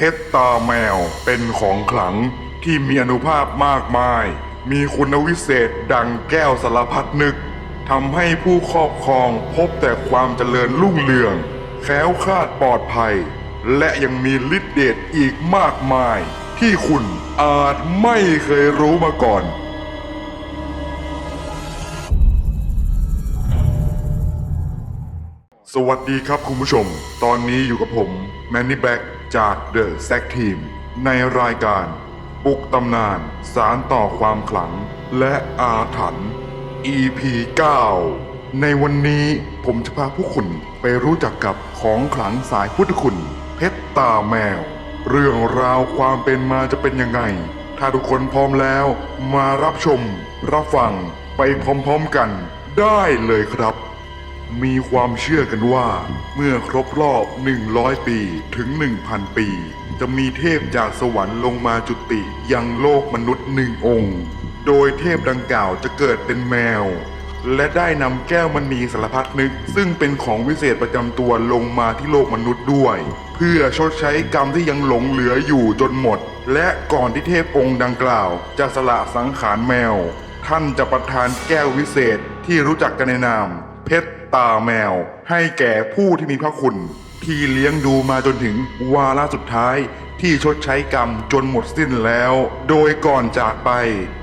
เพชรตาแมวเป็นของขลังที่มีอนุภาพมากมาย มีคุณวิเศษดังแก้วสารพัดนึกทำให้ผู้ครอบครองพบแต่ความเจริญรุ่งเรือง แคล้วคลาดปลอดภัย และยังมีฤทธิ์เดชอีกมากมาย ที่คุณอาจไม่เคยรู้มาก่อนสวัสดีครับคุณผู้ชม ตอนนี้อยู่กับผมแมนนี่แบ็ก จาก The s a c Team ในรายการปลุกตำนานสารต่อความขลังและอาถรรพ์ EP 9 ในวันนี้ผมจะพาผู้คุณไปรู้จักกับของขลังสายพุทธคุณ เพชรตาแมว เรื่องราวความเป็นมาจะเป็นยังไง ถ้าทุกคนพร้อมแล้ว มารับชม รับฟังไปพร้อมๆกันได้เลยครับ มีความเชื่อกันว่า เมื่อครบรอบ 100 ปีถึง 1,000 ปี จะมีเทพจากสวรรค์ลงมาจุติยังโลกมนุษย์หนึ่งองค์ โดยเทพดังกล่าวจะเกิดเป็นแมว และได้นำแก้วมณีสารพัดนึก ซึ่งเป็นของวิเศษประจำตัวลงมาที่โลกมนุษย์ด้วย เพื่อชดใช้กรรมที่ยังหลงเหลืออยู่จนหมด และก่อนที่เทพองค์ดังกล่าว จะสละสังขารแมว ท่านจะประทานแก้ววิเศษที่รู้จักกันในนาม เพชรตาแมว ให้แก่ผู้ที่มีพระคุณ ที่เลี้ยงดูมาจนถึงวาระสุดท้ายที่ชดใช้กรรมจนหมดสิ้นแล้ว โดยก่อนจากไป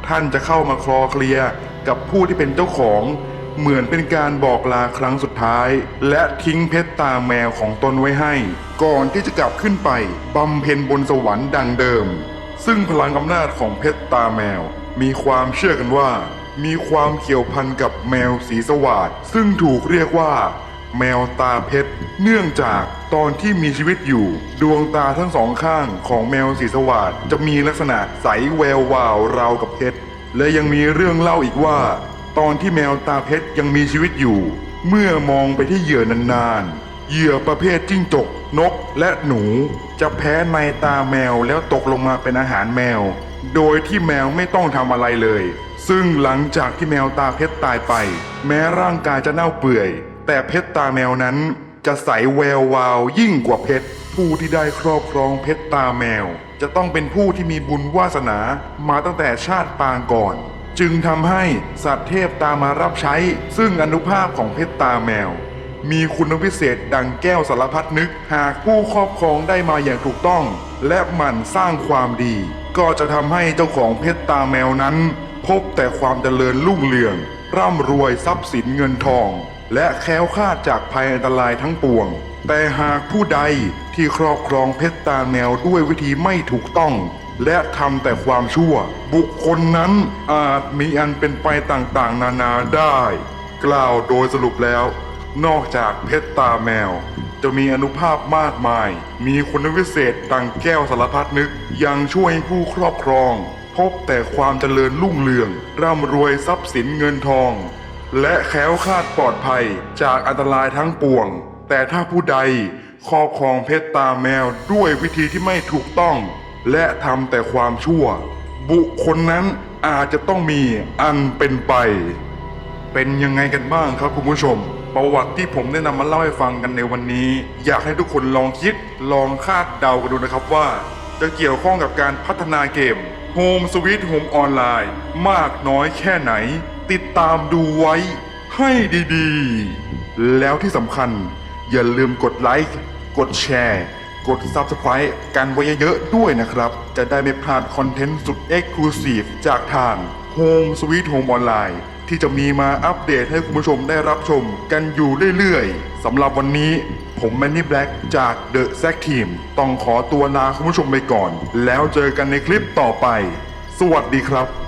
ท่านจะเข้ามาคลอเคลียกับผู้ที่เป็นเจ้าของ เหมือนเป็นการบอกลาครั้งสุดท้าย และทิ้งเพชรตาแมวของตนไว้ให้ ก่อนที่จะกลับขึ้นไปบำเพ็ญบนสวรรค์ดังเดิม ซึ่งพลังอำนาจของเพชรตาแมว มีความเชื่อกันว่า มีความเกี่ยวพันกับแมวสีสวาดซึ่งถูกเรียกว่า แมวตาเพชร เนื่องจากตอนที่มีชีวิตอยู่ ดวงตาทั้งสองข้างของแมวสีสวาดจะมีลักษณะใสแวววาวราวกับเพชร และยังมีเรื่องเล่าอีกว่า ตอนที่แมวตาเพชรยังมีชีวิตอยู่ เมื่อมองไปที่เหยื่อนานๆ เหยื่อประเภทจิ้งจก นกและหนู จะแพ้ในตาแมวแล้วตกลงมาเป็นอาหารแมว โดยที่แมวไม่ต้องทำอะไรเลย ซึ่งหลังจากที่แมวตาเพชรตายไป แม้ร่างกายจะเน่าเปื่อย แต่เพชรตาแมวนั้นจะใสแวววาวยิ่งกว่าเพชร ผู้ที่ได้ครอบครองเพชรตาแมว จะต้องเป็นผู้ที่มีบุญวาสนามาตั้งแต่ชาติปางก่อน จึงทำให้สัตว์เทพตามมารับใช้ ซึ่งอนุภาพของเพชรตาแมว มีคุณวิเศษดังแก้วสารพัดนึก หากผู้ครอบครองได้มาอย่างถูกต้อง และหมั่นสร้างความดี ก็จะทำให้เจ้าของเพชรตาแมวนั้น พบแต่ความเจริญรุ่งเรือง ร่ำรวยทรัพย์สินเงินทอง และแคล้วคลาดจากภัยอันตรายทั้งปวง แต่หากผู้ใดที่ครอบครองเพชรตาแมวด้วยวิธีไม่ถูกต้อง และทำแต่ความชั่ว บุคคลนั้นอาจมีอันเป็นไปต่างๆ นานาได้ กล่าวโดยสรุปแล้ว นอกจากเพชรตาแมวจะมีอนุภาพมากมาย มีคุณวิเศษดังแก้วสารพัดนึก ยังช่วยให้ผู้ครอบครอง พบแต่ความเจริญรุ่งเรือง ร่ำรวยทรัพย์สินเงินทอง และแคล้วคลาดปลอดภัยจากอันตรายทั้งปวง แต่ถ้าผู้ใดครอบครองเพชรตาแมวด้วยวิธีที่ไม่ถูกต้อง และทำแต่ความชั่ว บุคคลนั้นอาจจะต้องมีอันเป็นไป เป็นยังไงกันบ้างครับคุณผู้ชม ประวัติที่ผมได้นำมาเล่าให้ฟังกันในวันนี้ อยากให้ทุกคนลองคิดลองคาดเดากันดูนะครับว่า จะเกี่ยวข้องกับการพัฒนาเกม Home Sweet Home Online มากน้อยแค่ไหน ติดตามดูไว้ให้ดีๆ แล้วที่สำคัญอย่าลืมกดไลค์ กดแชร์ กด Subscribe กันไว้เยอะๆด้วยนะครับ จะได้ไม่พลาดคอนเทนต์สุด Exclusive จากทาง Home Sweet Home Online ที่จะมีมาอัปเดตให้คุณผู้ชมได้รับชมกันอยู่เรื่อยๆสำหรับวันนี้ผมแมนนี่แบล็กจากเดอะแซกทีมต้องขอตัวลาคุณผู้ชมไปก่อน แล้วเจอกันในคลิปต่อไป สวัสดีครับ